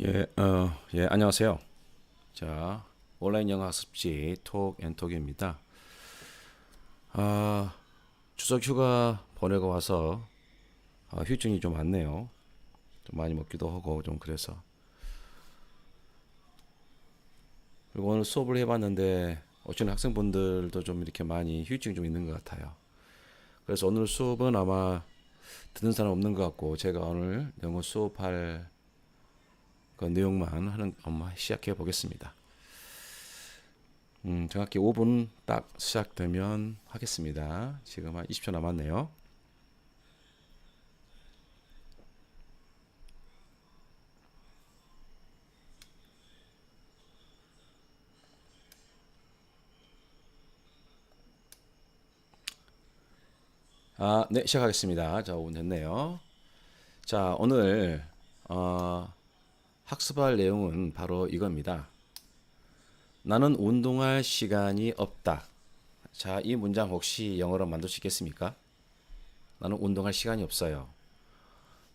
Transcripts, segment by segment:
예, 어, 예, 안녕하세요. 자, 온라인 영어 학습지 톡 앤톡입니다. 아, 추석 휴가 보내고 와서 아, 휴증이 좀 많네요. 좀 많이 먹기도 하고 좀 그래서. 그리고 오늘 수업을 해봤는데 어쩌면 학생분들도 좀 이렇게 많이 휴증이 좀 있는 것 같아요. 그래서 오늘 수업은 아마 듣는 사람 없는 것 같고 제가 오늘 영어 수업할 그 내용만 하는 엄마 시작해 보겠습니다. 음, 정확히 5분 딱 시작되면 하겠습니다. 지금 한 20초 남았네요. 아, 네, 시작하겠습니다. 자, 5분 됐네요. 자, 오늘 어, 학습할 내용은 바로 이겁니다. 나는 운동할 시간이 없다. 자, 이 문장 혹시 영어로 만들 수 있겠습니까? 나는 운동할 시간이 없어요.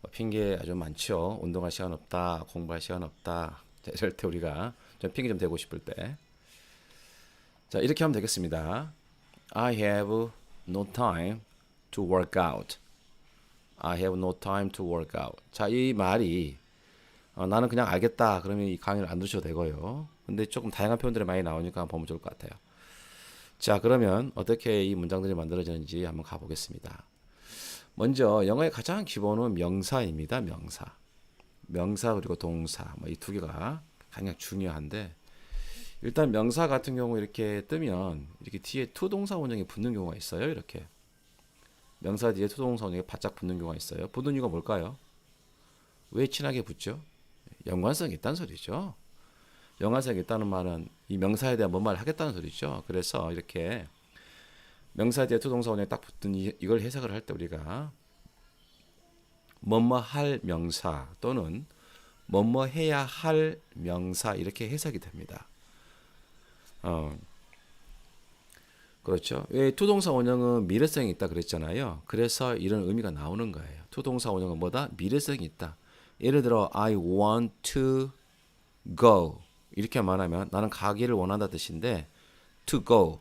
뭐 핑계 아주 많죠. 운동할 시간 없다, 공부할 시간 없다. 자, 이럴 때 우리가 좀 핑계 좀 대고 싶을 때. 자, 이렇게 하면 되겠습니다. I have no time to work out. I have no time to work out. 자, 이 말이 어, 나는 그냥 알겠다. 그러면 이 강의를 안 들으셔도 되고요. 근데 조금 다양한 표현들이 많이 나오니까 한번 보면 좋을 것 같아요. 자, 그러면 어떻게 이 문장들이 만들어지는지 한번 가보겠습니다. 먼저 영어의 가장 기본은 명사입니다. 명사. 명사 그리고 동사 뭐 이 두 개가 가장 중요한데 일단 명사 같은 경우 이렇게 뜨면 이렇게 뒤에 to 동사 원형이 붙는 경우가 있어요. 이렇게 명사 뒤에 to 동사 원형이 바짝 붙는 경우가 있어요. 붙는 이유가 뭘까요? 왜 친하게 붙죠? 연관성이 있다는 소리죠. 연관성이 있다는 말은 이 명사에 대한 뭔 말을 하겠다는 소리죠. 그래서 이렇게 명사 뒤에 투동사 원형이 딱 붙은 이, 이걸 해석을 할 때 우리가 뭐뭐 할 명사 또는 뭐뭐 해야 할 명사 이렇게 해석이 됩니다. 어. 그렇죠. 왜 투동사 원형은 미래성이 있다 그랬잖아요. 그래서 이런 의미가 나오는 거예요. 투동사 원형은 뭐다? 미래성이 있다. 예를 들어 I want to go 이렇게 말하면 나는 가기를 원한다 뜻인데 to go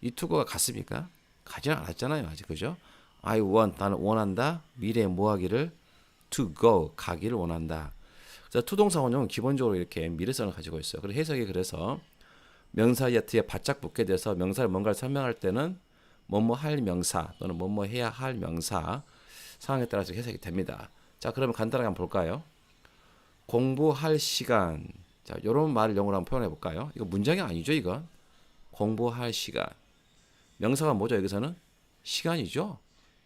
이 to go가 같습니까? 가지 않았잖아요 아직 그죠? I want 나는 원한다 미래에 뭐 하기를 to go 가기를 원한다. 자 투동사 원형은 기본적으로 이렇게 미래성을 가지고 있어요. 그래서 해석이 그래서 명사 뒤에 바짝 붙게 돼서 명사를 뭔가를 설명할 때는 뭐뭐 할 명사 또는 뭐뭐 해야 할 명사 상황에 따라서 해석이 됩니다. 자, 그러면 간단하게 한번 볼까요? 공부할 시간. 자, 요런 말을 영어로 한번 표현해 볼까요? 이거 문장이 아니죠, 이건. 공부할 시간. 명사가 뭐죠, 여기서는? 시간이죠.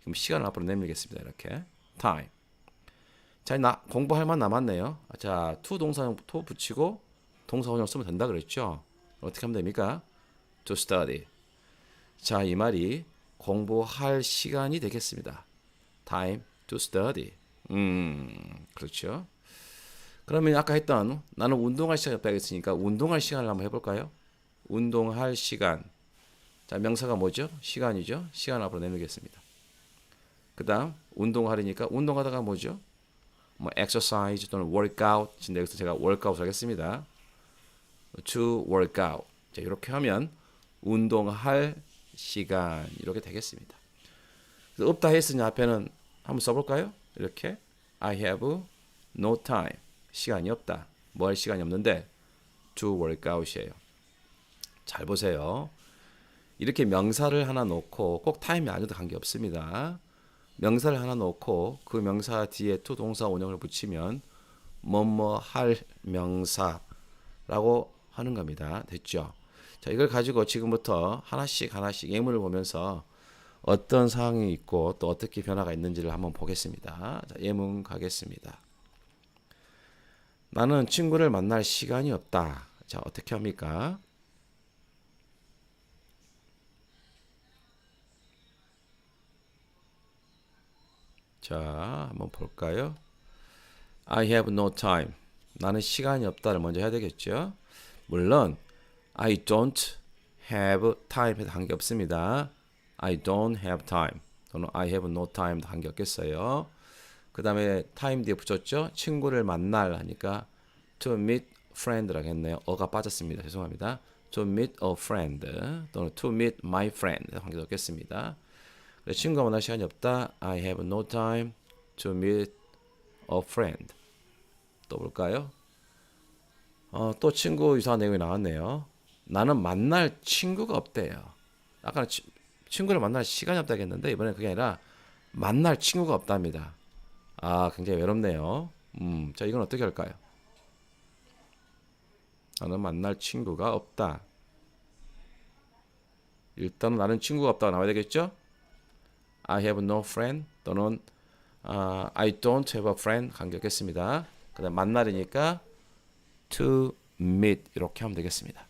그럼 시간을 앞으로 내밀겠습니다. 이렇게. time. 자, 나 공부할 만 남았네요. 자, to 동사형 to 붙이고 동사 원형 쓰면 된다 그랬죠. 어떻게 하면 됩니까? to study. 자, 이 말이 공부할 시간이 되겠습니다. time to study. 음, 그렇죠. 그러면 아까 했던 나는 운동할 시간이 없다 했으니까 운동할 시간을 한번 해볼까요? 운동할 시간. 자, 명사가 뭐죠? 시간이죠. 시간 앞으로 내밀겠습니다. 그 다음, 운동하려니까 운동하다가 뭐죠? 뭐, exercise 또는 workout. 진짜 여기서 제가 workout 하겠습니다. to workout. 자, 이렇게 하면 운동할 시간. 이렇게 되겠습니다. 없다 했으니 앞에는 한번 써볼까요? 이렇게 I have no time. 시간이 없다. 뭐 할 시간이 없는데 to work out이에요. 잘 보세요. 이렇게 명사를 하나 놓고 꼭 타임이 아니어도 관계없습니다. 명사를 하나 놓고 그 명사 뒤에 to 동사 원형을 붙이면 뭐뭐 할 명사라고 하는 겁니다. 됐죠? 자, 이걸 가지고 지금부터 하나씩 하나씩 예문을 보면서 어떤 상황이 있고 또 어떻게 변화가 있는지를 한번 보겠습니다. 자, 예문 가겠습니다. 나는 친구를 만날 시간이 없다. 자, 어떻게 합니까? 자, 한번 볼까요? I have no time. 나는 시간이 없다를 먼저 해야 되겠죠? 물론 I don't have time 해도 관계 없습니다. I don't have time 또는 I have no time도 관계 없겠어요. 그 다음에 time 뒤에 붙였죠. 친구를 만날 하니까 to meet friend라고 했네요. 어가 빠졌습니다. 죄송합니다. to meet a friend 또는 to meet my friend 관계 넣겠습니다. 그래, 친구가 만날 시간이 없다. I have no time to meet a friend. 또 볼까요? 어, 또 친구 유사한 내용이 나왔네요. 나는 만날 친구가 없대요. 아까 치, 친구를 만날 시간이 없다겠는데 이번엔 그게 아니라 만날 친구가 없답니다. 아, 굉장히 외롭네요. 음, 자, 이건 어떻게 할까요? 나는 만날 친구가 없다. 일단은 나는 친구가 없다가 나와야 되겠죠? I have no friend 또는 아, I don't have a friend 간격했습니다. 그다음 만날이니까 to meet 이렇게 하면 되겠습니다.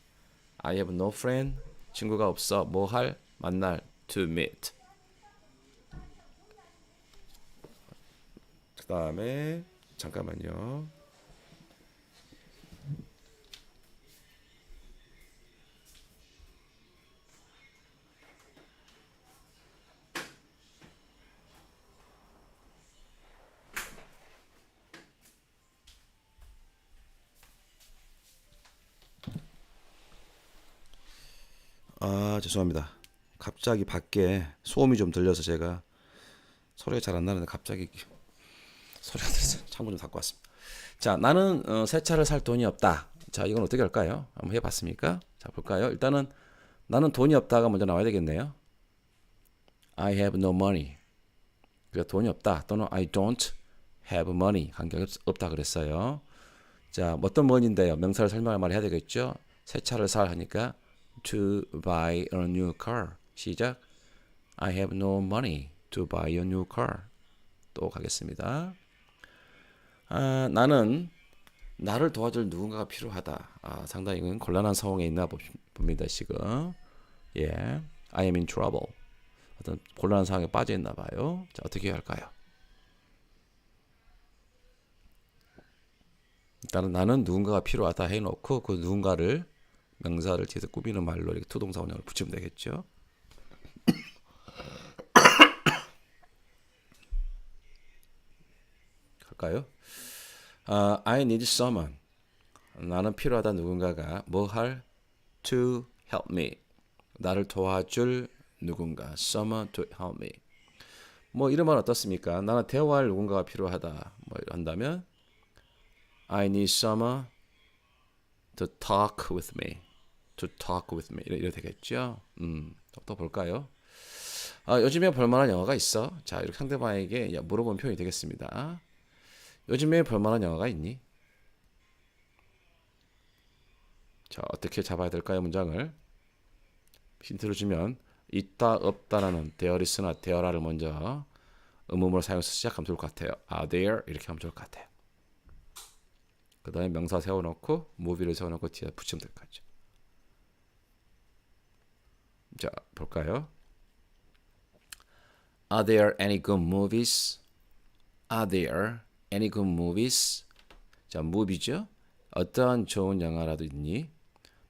I have no friend 친구가 없어 뭐 할 만날 to meet. 그 다음에 잠깐만요. 아 죄송합니다. 갑자기 밖에 소음이 좀 들려서 제가 소리가 잘 안 나는데 갑자기 소리가 들려서 창문 좀 닫고 왔습니다. 자 나는 어, 새 차를 살 돈이 없다. 자 이건 어떻게 할까요? 한번 해봤습니까? 자 볼까요? 일단은 나는 돈이 없다가 먼저 나와야 되겠네요. I have no money. 그래서 돈이 없다 또는 I don't have money 관계 없- 없다 그랬어요. 자 어떤 money인데요? 명사를 설명할 말 해야 되겠죠? 새 차를 살 하니까 to buy a new car. 시작. I have no money to buy a new car. 또 가겠습니다. 아, 나는 나를 도와줄 누군가가 필요하다. 아, 상당히 곤란한 상황에 있나 보- 봅니다, 지금. 예. I am in trouble. 어떤 곤란한 상황에 빠져 있나 봐요. 자, 어떻게 해야 할까요? 일단은 나는 누군가가 필요하다 해놓고 그 누군가를 명사를 뒤에서 꾸미는 말로 이렇게 투동사 원형을 붙이면 되겠죠. 할까요? 아, I need someone. 나는 필요하다 누군가가 뭐 할 to help me. 나를 도와줄 누군가. someone to help me. 뭐 이런 말 어떻습니까? 나는 대화할 누군가가 필요하다. 뭐 한다면 I need someone to talk with me. to talk with me. 이래, 이래 되겠죠? 음, 또, 또 볼까요? 아, 요즘에 볼만한 영화가 있어. 자, 이렇게 상대방에게 야, 물어본 표현이 되겠습니다. 요즘에 볼만한 영화가 있니? 자, 어떻게 잡아야 될까요, 문장을? 힌트를 주면 있다, 없다라는 there are를 먼저 의문문을 사용해서 시작하면 좋을 것 같아요. are there 이렇게 하면 좋을 것 같아요. 그 다음에 명사 세워놓고 movie를 세워놓고 뒤에 붙이면 될것 같죠. 자, 볼까요? Are there any good movies? Are there any good movies? 자, movie죠. 어떠한 좋은 영화라도 있니?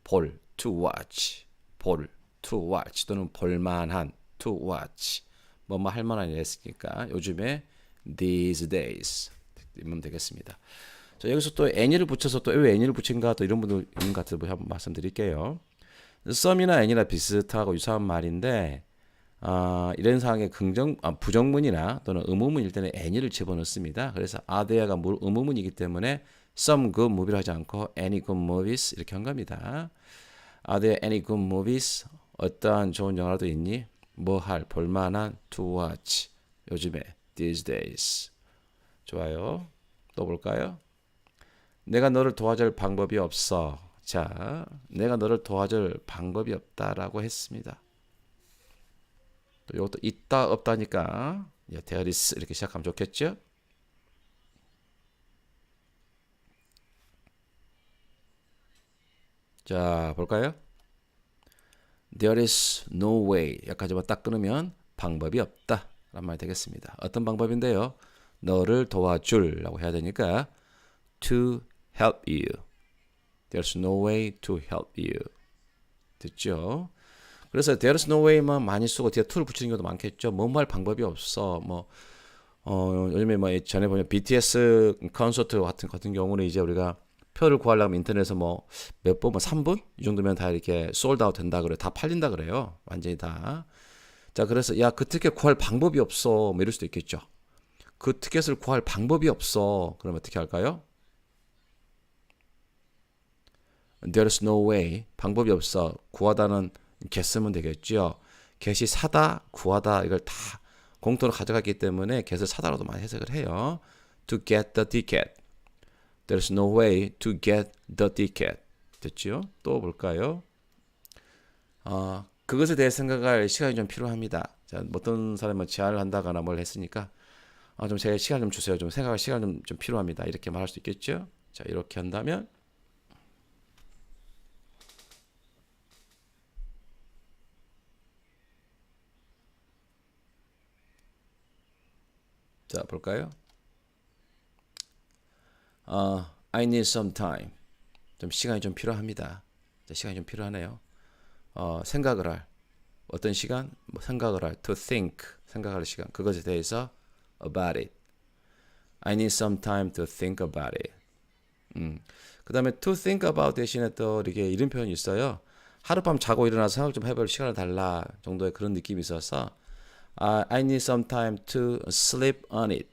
볼, to watch. 볼, to watch 또는 볼만한, to watch. 뭐뭐 할 만한 일 했으니까 요즘에 these days 이면 되겠습니다. 자, 여기서 또 any를 붙여서 또 왜 any를 붙인가 또 이런 분들 있는 것 같아서 한번 말씀드릴게요. 썸이나 any나 비슷하고 유사한 말인데 아, 이런 상황에 긍정 아, 부정문이나 또는 의문문일 때는 any를 집어넣습니다. 그래서 are there가 물- 의문문이기 때문에 some good movie를 하지 않고 any good movies 이렇게 한 겁니다. Are there any good movies? 어떠한 좋은 영화도 있니? 뭐 할 볼만한 to watch 요즘에 these days 좋아요. 또 볼까요? 내가 너를 도와줄 방법이 없어. 자, 내가 너를 도와줄 방법이 없다라고 했습니다. 또 이것도 있다 없다니까 예, is 이렇게 시작하면 좋겠죠? 자, 볼까요? There is no way. 여기까지만 딱 끊으면 방법이 없다. 라는 말이 되겠습니다. 어떤 방법인데요? 너를 도와줄 라고 해야 되니까 to help you. There's no way to help you. 됐죠? 그래서 there's no way만 많이 쓰고 뒤에 to를 붙이는 경우도 많겠죠. 뭐뭐 할 방법이 없어. 뭐 어, 요즘에 뭐 전에 보면 BTS 콘서트 같은 같은 경우는 이제 우리가 표를 구하려면 인터넷에서 뭐몇 분, 뭐 3분 이 정도면 다 이렇게 솔드아웃 된다 그래, 다 팔린다 그래요. 완전히 다. 자, 그래서 야 그 티켓 구할 방법이 없어, 뭐 이럴 수도 있겠죠. 그 티켓을 구할 방법이 없어. 그러면 어떻게 할까요? There's no way. 방법이 없어. 구하다는 get 쓰면 되겠죠. get이 사다, 구하다 이걸 다 공통으로 가져갔기 때문에 get을 사다로도 많이 해석을 해요. To get the ticket. There's no way to get the ticket. 됐죠? 또 볼까요? 어, 그것에 대해 생각할 시간이 좀 필요합니다. 자, 어떤 사람은 제안을 한다거나 뭘 했으니까 아, 좀 제 시간 좀 주세요. 좀 생각할 시간 좀, 좀 필요합니다. 이렇게 말할 수 있겠죠? 자, 이렇게 한다면 자, 볼까요? 어, I need some time. 좀 시간이 좀 필요합니다. 자, 시간이 좀 필요하네요. 어, 생각을 할 어떤 시간? 뭐 생각을 할 to think 생각할 시간 그것에 대해서 about it. I need some time to think about it. 음. 그다음에 to think about 대신에 또 이렇게 이런 표현이 있어요. 하룻밤 자고 일어나서 생각 좀 해볼 시간을 달라 정도의 그런 느낌이 있어서 I need some time to sleep on it.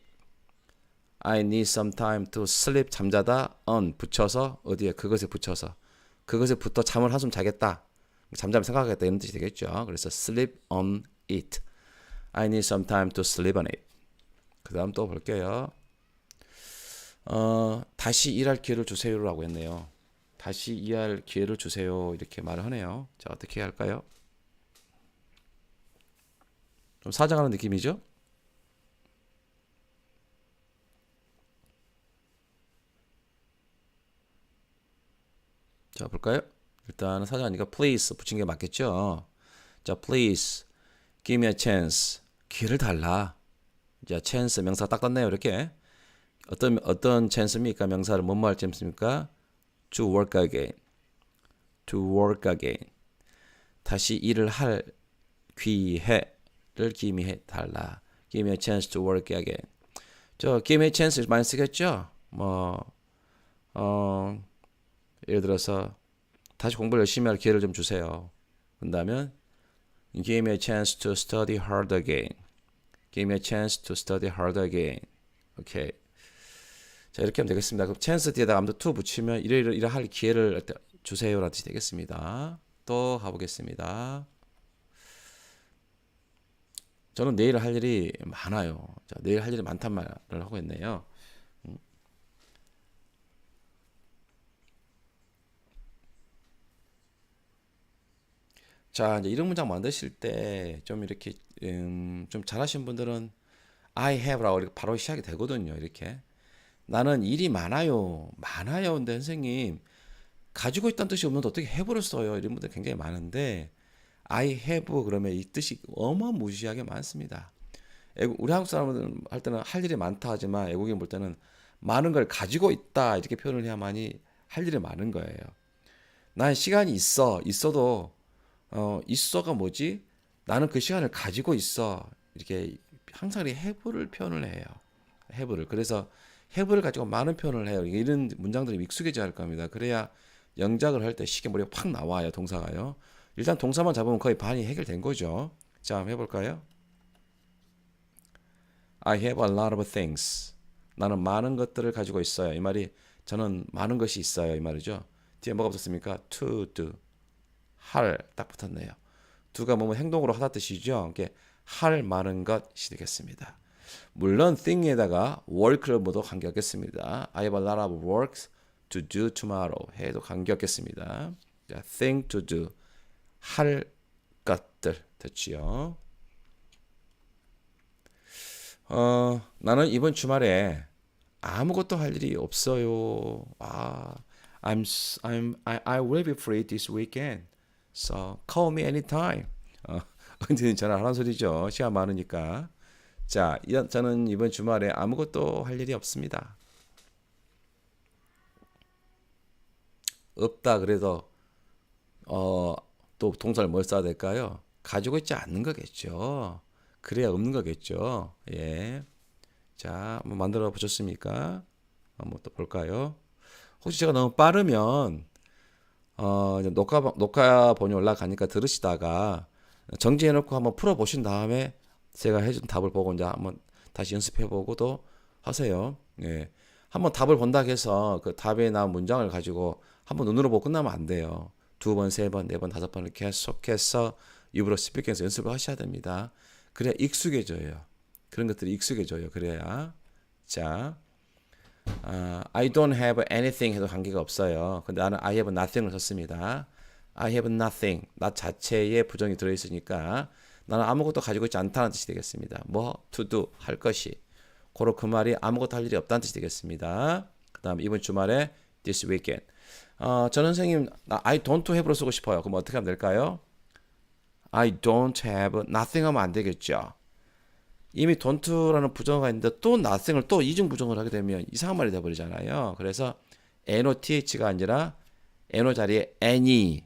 I need some time to sleep 잠자다 on 붙여서 어디에 그것에 붙여서 그것에 붙어 잠을 한숨 자겠다. 잠잠 생각하겠다 이런 뜻이 되겠죠. 그래서 sleep on it. I need some time to sleep on it. 그다음 또 볼게요. 어, 다시 일할 기회를 주세요라고 했네요. 다시 일할 기회를 주세요 이렇게 말을 하네요. 자 어떻게 할까요? 좀 사정하는 느낌이죠? 자 볼까요? 일단은 사정하니까 please 붙인 게 맞겠죠? 자 please give me a chance 기회를 달라. 자 chance 명사 딱 떴네요 이렇게. 어떤 어떤 chance입니까? 명사를 뭐뭐 할 chance입니까? to work again. to work again. 다시 일을 할 기회 를 기미해 달라. give me a chance to work again. 저 give me a chance 많이 쓰겠죠? 뭐 어, 예를 들어서 다시 공부를 열심히 할 기회를 좀 주세요. 그다면 give me a chance to study hard again. give me a chance to study hard again. 오케이. 자 이렇게 하면 되겠습니다. 그럼 chance 뒤에다가 아무튼 to 붙이면 이래 이래 이래 할 기회를 주세요라는 뜻이 되겠습니다. 또 가보겠습니다. 저는 내일 할 일이 많아요. 자, 내일 할 일이 많단 말을 하고 있네요. 음. 자, 이제 이런 문장 만드실 때 좀 이렇게 음, 좀 잘하신 분들은 I have라고 바로 시작이 되거든요. 이렇게 나는 일이 많아요. 많아요. 근데 선생님 가지고 있다는 뜻이 없는데 어떻게 해버렸어요? 이런 분들 굉장히 많은데 I have 그러면 이 뜻이 어마무시하게 많습니다. 우리 한국 사람들은 할 때는 할 일이 많다 하지만 외국인 볼 때는 많은 걸 가지고 있다 이렇게 표현을 해야만이 할 일이 많은 거예요. 난 시간이 있어 있어도 어 있어가 뭐지? 나는 그 시간을 가지고 있어 이렇게 항상 이 have를 표현을 해요. have를 그래서 have를 가지고 많은 표현을 해요. 이런 문장들이 익숙해져야 할 겁니다. 그래야 영작을 할 때 쉽게 머리가 팍 나와요 동사가요. 일단 동사만 잡으면 거의 반이 해결된 거죠. 자, 한번 해볼까요? I have a lot of things. 나는 많은 것들을 가지고 있어요. 이 말이 저는 많은 것이 있어요. 이 말이죠. 뒤에 뭐가 붙었습니까? to do. 할 딱 붙었네요. 두가 뭐뭐 행동으로 하다 뜻이죠. 이게 할 많은 것이 되겠습니다. 물론 thing에다가 work를 모두 관계하겠습니다. I have a lot of work to do tomorrow 해도 관계하겠습니다. 자, thing to do. 할 것들 됐지요. 어, 나는 이번 주말에 아무것도 할 일이 없어요. 아, I'm I'm I, I will be free this weekend. So call me anytime. 어, 언제든 전화하라는 소리죠. 시간 많으니까. 자, 저는 이번 주말에 아무것도 할 일이 없습니다. 없다 그래도 어, 또 동사를 뭘 써야 될까요? 가지고 있지 않는 거겠죠. 그래야 없는 거겠죠. 예. 자, 한번 만들어 보셨습니까? 한번 또 볼까요? 혹시 제가 너무 빠르면 어, 녹화 녹화 본이 올라가니까 들으시다가 정지해 놓고 한번 풀어 보신 다음에 제가 해준 답을 보고 이제 한번 다시 연습해 보고도 하세요. 예. 한번 답을 본다 해서 그 답에 나온 문장을 가지고 한번 눈으로 보고 끝나면 안 돼요. 두 번, 세 번, 네 번, 다섯 번을 계속해서 입으로 스피킹해서 연습을 하셔야 됩니다. 그래야 익숙해져요. 그런 것들이 익숙해져요. 그래야 자, 아, I don't have anything 해도 관계가 없어요. 근데 나는 I have nothing을 썼습니다. I have nothing. 나 자체에 부정이 들어있으니까 나는 아무것도 가지고 있지 않다는 뜻이 되겠습니다. 뭐 to do 할 것이. 고로 그 말이 아무것도 할 일이 없다는 뜻이 되겠습니다. 그 다음 이번 주말에 this weekend. 어, 전 선생님 나 I don't have로 쓰고 싶어요. 그럼 어떻게 하면 될까요? I don't have nothing 하면 안 되겠죠. 이미 don't라는 부정어가 있는데 또 nothing을 또 이중 부정을 하게 되면 이상한 말이 돼버리잖아요. 그래서 noth가 아니라 no 자리에 any,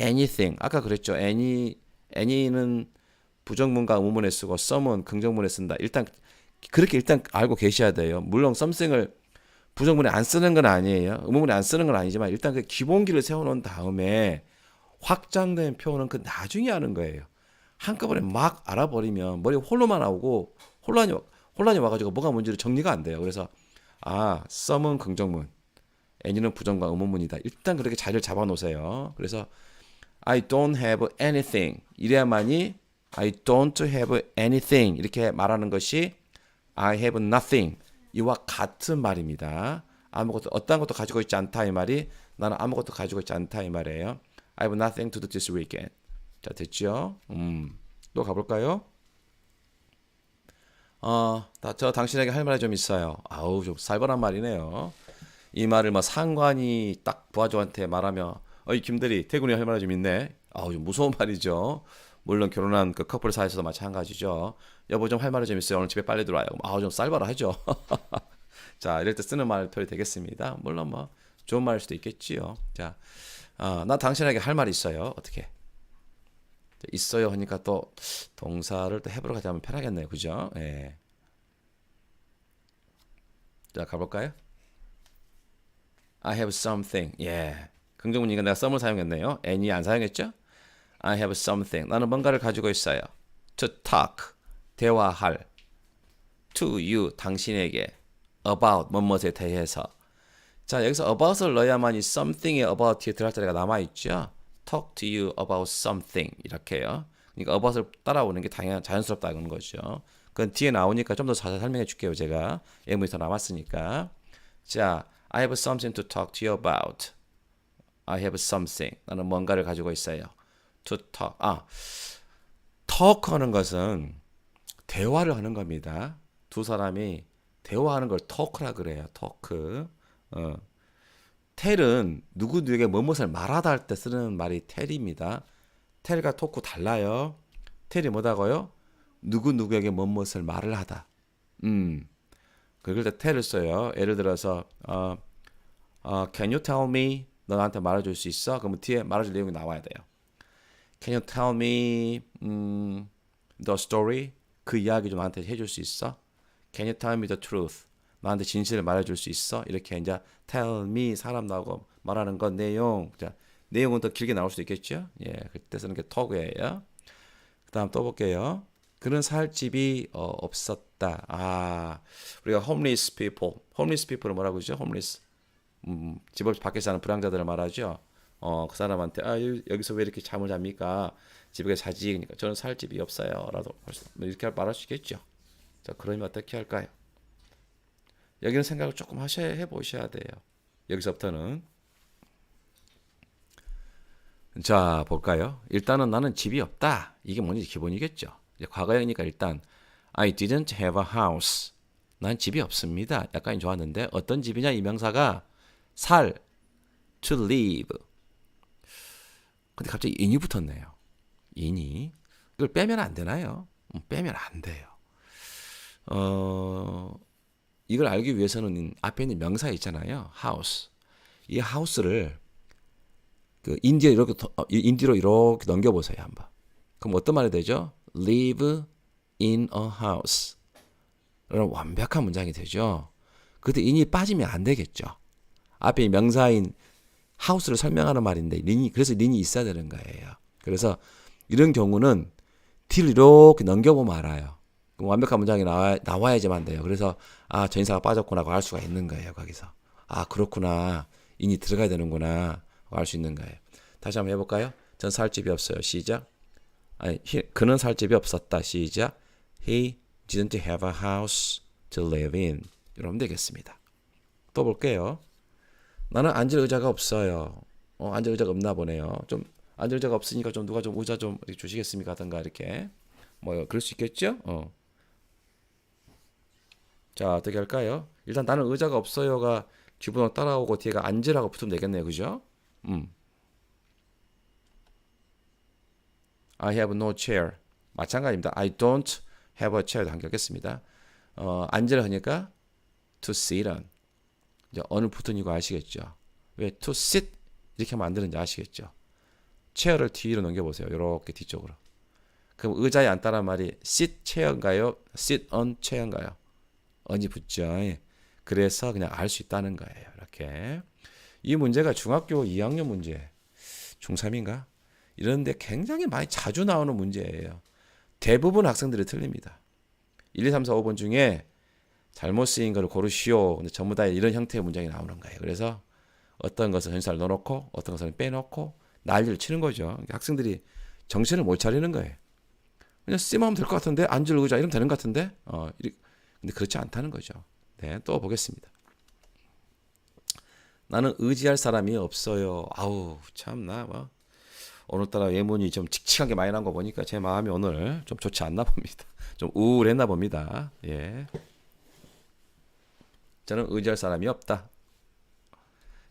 anything. 아까 그랬죠. any, any는 부정문과 의문문에 쓰고 some은 긍정문에 쓴다. 일단 그렇게 일단 알고 계셔야 돼요. 물론 something을 부정문에 안 쓰는 건 아니에요. 의문문에 안 쓰는 건 아니지만 일단 그 기본기를 세워놓은 다음에 확장된 표현은 그 나중에 하는 거예요. 한꺼번에 막 알아버리면 머리 홀로만 나오고 혼란이 와- 혼란이 와가지고 뭐가 뭔지를 정리가 안 돼요. 그래서 아 썸은 긍정문, any는 부정과 의문문이다. 일단 그렇게 자리를 잡아놓으세요. 그래서 I don't have anything 이래야만이 I don't have anything 이렇게 말하는 것이 I have nothing 이와 같은 말입니다. 아무것도 어떤 것도 가지고 있지 않다 이 말이 나는 아무것도 가지고 있지 않다 이 말이에요. I have nothing to do this weekend. 자 됐죠? 음, 또 가볼까요? 어, 다- 저 당신에게 할 말이 좀 있어요. 아우 좀 살벌한 말이네요. 이 말을 뭐 상관이 딱 부하주한테 말하며 어이 김대리 태군이 할 말이 좀 있네. 아우 좀 무서운 말이죠. 물론 결혼한 그 커플 사이에서도 마찬가지죠. 여보 좀 할 말이 좀 있어요. 오늘 집에 빨리 들어와요. 아우 좀 쌀벌하죠. 자 이럴 때 쓰는 말표이 되겠습니다. 물론 뭐 좋은 말일 수도 있겠지요. 자, 아, 나 당신에게 할 말이 있어요. 어떻게? 있어요 하니까 또 동사를 또 해보러 가자면 편하겠네요. 그죠? 예. 자, 가볼까요? I have something. 예. 긍정문이니까 내가 some을 사용했네요. any 안 사용했죠? I have something. 나는 뭔가를 가지고 있어요. To talk. 대화할. To you. 당신에게. About. 뭐뭐에 대해서. 자, 여기서 about을 넣어야만이 something의 about 뒤에 들어갈 자리가 남아있죠? talk to you about something. 이렇게요. 그러니까 about을 따라오는 게 당연, 자연스럽다는 거죠. 그건 뒤에 나오니까 좀 더 자세히 설명해 줄게요, 제가. 예문이 더 남았으니까. 자, I have something to talk to you about. I have something. 나는 뭔가를 가지고 있어요. To talk. 아, talk 하는 것은 대화를 하는 겁니다. 두 사람이 대화하는 걸 talk라 그래요. talk. 어. 텔은 누구 누구에게 뭐뭇을 말하다 할 때 쓰는 말이 텔입니다. 텔과 토크 달라요. 텔이 뭐다고요? 누구 누구에게 뭐뭇을 말을 하다. 음. 그럴 때 텔을 써요. 예를 들어서 어, 어, Can you tell me? 너 나한테 말해줄 수 있어? 그러면 뒤에 말해줄 내용이 나와야 돼요. Can you tell me 음, the story? 그 이야기 좀 나한테 해줄 수 있어? Can you tell me the truth? 나한테 진실을 말해줄 수 있어? 이렇게 이제 tell me 사람 나오고 말하는 건 내용. 자, 내용은 더 길게 나올 수도 있겠죠? 예, 그때 쓰는 게 talk예요. 그다음 또 볼게요. 그런 살 집이 어, 없었다. 아, 우리가 homeless people, homeless people을 뭐라고 그러죠? homeless. 음, 집 밖에 사는 불황자들을 말하죠. 어, 그 사람한테 아, 여- 여기서 왜 이렇게 잠을 잡니까? 집에 사지. 그러니까 저는 살 집이 없어요. 라도 할 수- 뭐 이렇게 말할 수 있겠죠. 자, 그러면 어떻게 할까요? 여기는 생각을 조금 하셔야 해 보셔야 돼요. 여기서부터는 자 볼까요? 일단은 나는 집이 없다. 이게 뭔지 기본이겠죠. 과거형이니까 일단 I didn't have a house. 난 집이 없습니다. 약간 좋았는데 어떤 집이냐 이 명사가 살 to live. 근데 갑자기 in이 붙었네요. in이 이걸 빼면 안 되나요? 음, 빼면 안 돼요. 어 이걸 알기 위해서는 앞에 있는 명사 있잖아요. house. 이 house를 그 인디어 이렇게 더- 어, 이- 인디로 이렇게 넘겨 보세요, 한번. 그럼 어떤 말이 되죠? live in a house. 라는 완벽한 문장이 되죠. 그때 인이 빠지면 안 되겠죠. 앞에 이 명사인 하우스를 설명하는 말인데 린이 그래서 린이 있어야 되는 거예요. 그래서 이런 경우는 뒤를 이렇게 넘겨보면 알아요. 그럼 완벽한 문장이 나와, 나와야지만 돼요. 그래서 아, 저 인사가 빠졌구나고 알 수가 있는 거예요. 거기서. 아, 그렇구나. 인이 들어가야 되는구나. 알 수 있는 거예요. 다시 한번 해볼까요? 전 살 집이 없어요. 시작. 아니, 히, 그는 살 집이 없었다. 시작. He didn't have a house to live in. 이러면 되겠습니다. 또 볼게요. 나는 앉을 의자가 없어요. 어, 앉을 의자가 없나 보네요. 좀 앉을 의자가 없으니까 좀 누가 좀 의자 좀 주시겠습니까? 하던가 이렇게. 뭐 그럴 수 있겠죠? 어. 자, 어떻게 할까요? 일단 나는 의자가 없어요가 뒷부분 따라오고 뒤에가 앉으라고 붙으면 되겠네요. 그죠? 음. I have no chair. 마찬가지입니다. I don't have a chair도 한결겠습니다. 어, 앉으라 하니까 to sit on. 이제 어느 붙은 이거 아시겠죠? 왜 to sit 이렇게 하면 안 되는지 아시겠죠? 체어를 뒤로 넘겨보세요. 이렇게 뒤쪽으로. 그럼 의자에 앉다란 말이 sit chair인가요? sit on chair인가요? 언이 붙죠. 예. 그래서 그냥 알 수 있다는 거예요. 이렇게. 이 문제가 중학교 2학년 문제, 중3인가? 이런데 굉장히 많이 자주 나오는 문제예요. 대부분 학생들이 틀립니다. 1, 2, 3, 4, 5번 중에 잘못 쓰인 걸 고르시오. 근데 전부 다 이런 형태의 문장이 나오는 거예요. 그래서 어떤 것은 현사를 넣어놓고 어떤 것은 빼놓고 난리를 치는 거죠. 학생들이 정신을 못 차리는 거예요. 그냥 쌤하면 될 것 같은데 앉을 의자 이러면 되는 것 같은데 어, 근데 그렇지 않다는 거죠. 네, 또 보겠습니다. 나는 의지할 사람이 없어요. 아우 참나 뭐 오늘따라 예문이 좀 칙칙하게 많이 난 거 보니까 제 마음이 오늘 좀 좋지 않나 봅니다. 좀 우울했나 봅니다. 예. 저는 의지할 사람이 없다.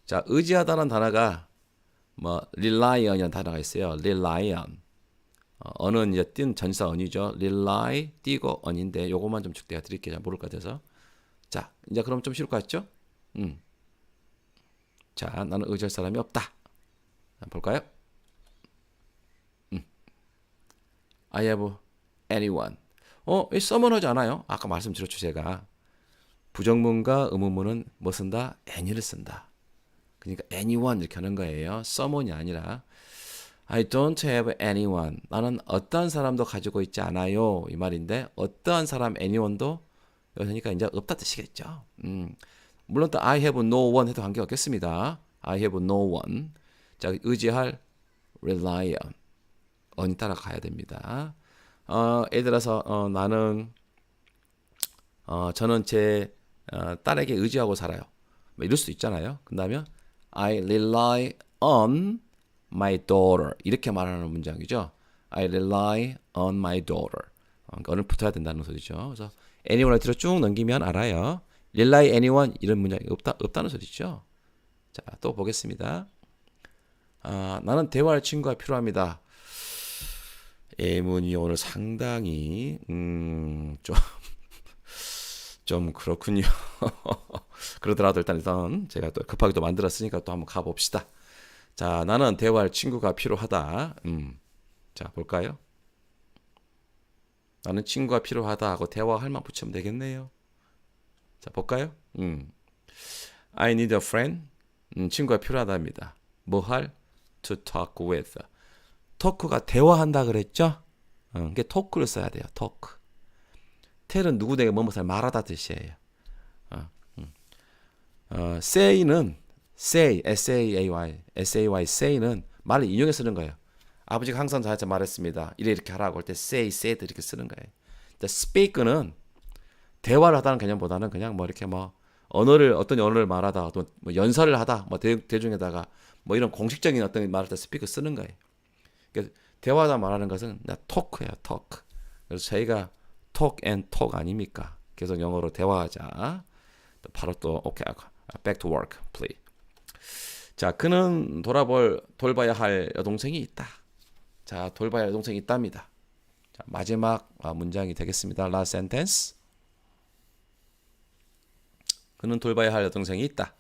자, 의지하다는 단어가 뭐 relion이라는 단어가 있어요. relion. 어, 언은 이제 띈 전사 언이죠. rely 띄고 언인데 요것만 좀 축대해 드릴게요. 잘 모를 것 같아서. 자, 이제 그럼 좀 쉬울 것 같죠? 음. 자, 나는 의지할 사람이 없다. 볼까요? 음. I have anyone. 어, 이 써머너지 않아요? 아까 말씀드렸죠, 제가. 부정문과 의문문은 뭐 쓴다? any를 쓴다. 그러니까 anyone 이렇게 하는 거예요. someone이 아니라 I don't have anyone. 나는 어떠한 사람도 가지고 있지 않아요. 이 말인데 어떠한 사람 anyone도 여기니까 이제 없다 뜻이겠죠. 음. 물론 또 I have no one 해도 관계 없겠습니다. I have no one. 자, 의지할 rely on. on이 따라가야 됩니다. 어, 예를 들어서 어, 나는 어, 저는 제 어, 딸에게 의지하고 살아요. 뭐 이럴 수도 있잖아요. 그다음에 I rely on my daughter 이렇게 말하는 문장이죠. I rely on my daughter. 어, 어느 붙어야 된다는 소리죠. 그래서 anyone을 뒤로 쭉 넘기면 알아요. rely anyone 이런 문장이 없다 없다는 소리죠. 자, 또 보겠습니다. 아, 나는 대화할 친구가 필요합니다. 예문이 오늘 상당히 음, 좀, 좀 그렇군요. 그러더라도 일단 일단 제가 또 급하게 또 만들었으니까 또 한번 가봅시다. 자, 나는 대화할 친구가 필요하다. 음, 자 볼까요? 나는 친구가 필요하다 하고 대화할 만 붙이면 되겠네요. 자 볼까요? 음, I need a friend. 음, 친구가 필요하답니다. 뭐 할? To talk with. 토크가 대화한다 그랬죠? 어, 이게 토크를 써야 돼요. 토크. 텔은 누구에게 뭐뭐를 말하다 뜻이에요. 어, 음. 어, say는 say, s-a-y, s-a-y, say는 말을 인용해 쓰는 거예요. 아버지가 항상 저한테 말했습니다. 이래 이렇게 하라고 할 때 say, said 이렇게 쓰는 거예요. 근데 speak는 대화를 하다는 개념보다는 그냥 뭐 이렇게 뭐 언어를 어떤 언어를 말하다 또 뭐 연설을 하다 뭐 대, 대중에다가 뭐 이런 공식적인 어떤 말할 때 스피커 쓰는 거예요. 그러니까 대화다 말하는 것은 나 토크예요, 토크. 그래서 저희가 talk and talk 아닙니까? 계속 영어로 대화하자. 바로 또 오케이, back to work, please. 자, 그는 돌아볼 돌봐야 할 여동생이 있다. 자, 돌봐야 할 여동생이 있답니다. 자, 마지막 문장이 되겠습니다. last sentence. 그는 돌봐야 할 여동생이 있다.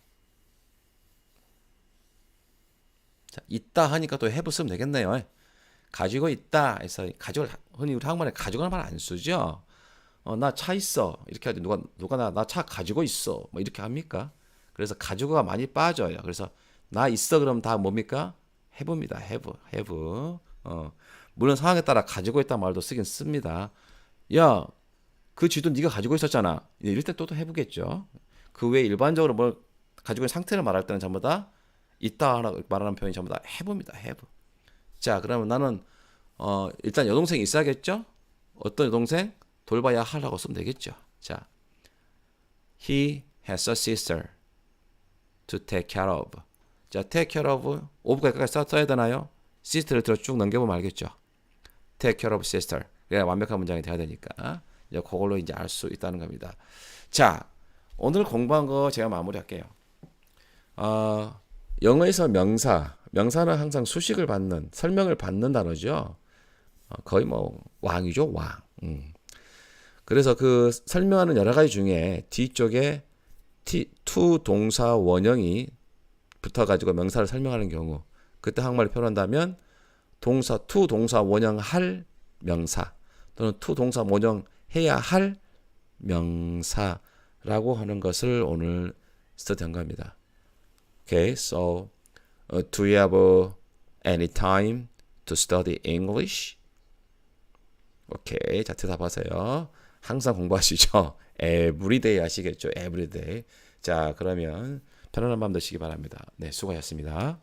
자, 있다 하니까 또 쓰면 되겠네요. 가지고 있다 해서 가지고 흔히 우리 한국말에 가지고는 말 안 쓰죠. 어, 나 차 있어 이렇게 하지 누가 누가 나 나 차 가지고 있어 뭐 이렇게 합니까? 그래서 가지고가 많이 빠져요. 그래서 나 있어 그럼 다 뭡니까? 해봅니다. have. 어. 물론 상황에 따라 가지고 있다 말도 쓰긴 씁니다. 야, 그 쥐도 네가 가지고 있었잖아. 이럴 때또 또 해보겠죠. 그 외에 일반적으로 뭘 가지고 있는 상태를 말할 때는 전부 다 있다 하라- 말하는 표현이 전부 다 해봅니다. have. 자, 그러면 나는 어, 일단 여동생이 있어야겠죠? 어떤 여동생? 돌봐야 하라고 쓰면 되겠죠. 자, he has a sister to take care of. 자, take care of, of가 여기까지 써- 써야 되나요? sister를 들어 쭉 넘겨보면 알겠죠. take care of sister. 그래야 완벽한 문장이 돼야 되니까. 이제 그걸로 이제 알 수 있다는 겁니다. 자, 오늘 공부한 거 제가 마무리할게요. 어, 영어에서 명사, 명사는 항상 수식을 받는, 설명을 받는 단어죠. 어, 거의 뭐 왕이죠, 왕. 음. 그래서 그 설명하는 여러 가지 중에 뒤쪽에 t, to 동사 원형이 붙어가지고 명사를 설명하는 경우, 그때 한국말로 표현한다면 동사 to 동사 원형 할 명사 또는 to 동사 원형 해야 할 명사라고 하는 것을 오늘 스터디한 겁니다. Okay, so uh, do you have any time to study English? 오케이, 자 대답하세요. 항상 공부하시죠. Everyday 하시겠죠. Everyday. 자, 그러면 편안한 밤 되시기 바랍니다. 네, 수고하셨습니다.